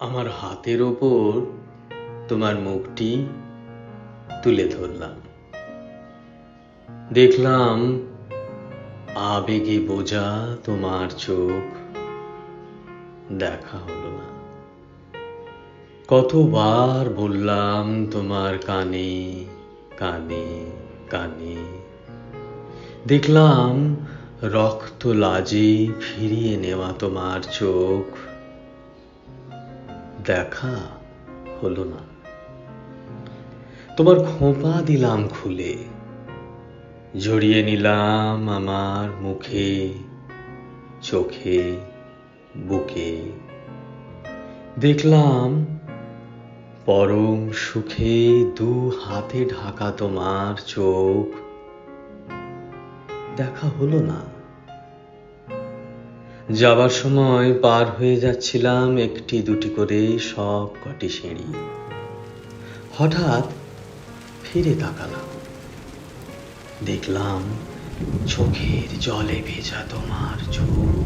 আমার হাতের ওপর তোমার মুখটি তুলে ধরলাম। দেখলাম আবেগে বোঝা তোমার চোখ দেখা হলো না। কতবার বললাম তোমার কানে কানে কানে। দেখলাম রক্ত লাজে ফিরিয়ে নেওয়া তোমার চোখ দেখা হলো না। তোমার খোঁপা দিলাম খুলে, জড়িয়ে নিলাম আমার মুখে, চোখে, বুকে। দেখলাম পরম সুখে দু হাতে ঢাকা তোমার চোখ। দেখা হলো না। যাবার সময় পার হয়ে যাচ্ছিলাম একটি দুটি করে সব কটি সিঁড়ি। হঠাৎ ফিরে তাকালাম। দেখলাম চোখের জলে ভেজা তোমার চোখ।